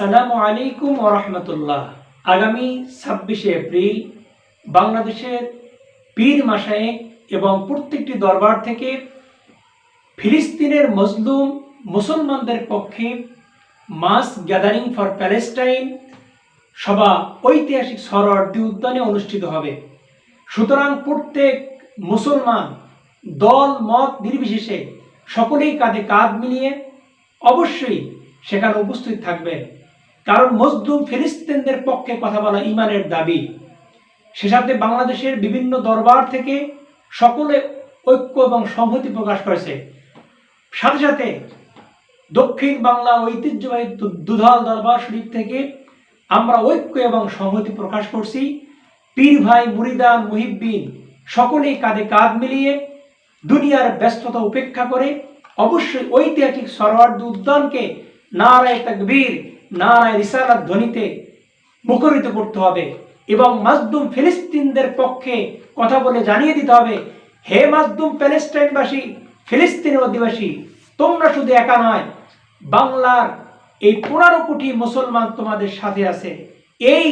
সালামু আলাইকুম ওরহমতুল্লাহ আগামী ছাব্বিশে এপ্রিল বাংলাদেশের পীর মাসায়েক এবং প্রত্যেকটি দরবার থেকে ফিলিস্তিনের মজলুম মুসলমানদের পক্ষে মাস গ্যাদারিং ফর প্যালেস্টাইন সভা ঐতিহাসিক সরোয়ার্দী উদ্যানে অনুষ্ঠিত হবে। সুতরাং প্রত্যেক মুসলমান দল, মত নির্বিশেষে সকলেই কাঁধে কাঁধ মিলিয়ে অবশ্যই সেখানে উপস্থিত থাকবেন। কারণ মজদুম ফিলিস্তিনদের পক্ষে কথা বলা ইমানের দাবি। সে সাথে বাংলাদেশের বিভিন্ন দরবার থেকে সকলে ঐক্য এবং সংহতি প্রকাশ করেছে। সাথে সাথে দক্ষিণ বাংলা ঐতিহ্যবাহী দুধাল দরবার শরীফ থেকে আমরা ঐক্য এবং সংহতি প্রকাশ করছি। পীর ভাই মুরিদান মুহিব্বিন সকলেই কাঁধে কাঁধ মিলিয়ে দুনিয়ার ব্যস্ততা উপেক্ষা করে অবশ্যই ঐতিহাসিক সরওয়ার্দ উদ্যানকে নারায় তাকবীর নারায় রিসালাত ধ্বনিতে মুখরিত করতে হবে এবং মাজদুম ফিলিস্তিনদের পক্ষে কথা বলে জানিয়ে দিতে হবে, হে মাজদুম প্যালেস্টাইনবাসী, ফিলিস্তিনের অধিবাসী, তোমরা শুধু একা নয়, বাংলার এই পনেরো কোটি মুসলমান তোমাদের সাথে আছে। এই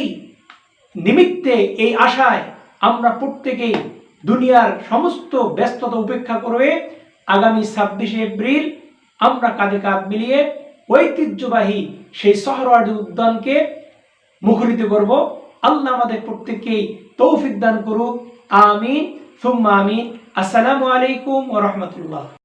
নিমিত্তে, এই আশায় আমরা প্রত্যেকেই দুনিয়ার সমস্ত ব্যস্ততা উপেক্ষা করে আগামী ছাব্বিশে এপ্রিল আমরা কাঁধে কাঁধ মিলিয়ে ঐতিহ্যবাহী সেই সহরওয়ার্ডি উদ্যানকে মুখরিত করব। আল্লাহ আমাদের প্রত্যেককেই তৌফিক দান করুক। আমিন। সুম্মা আমিন। আসসালামু আলাইকুম ও রাহমাতুল্লাহ।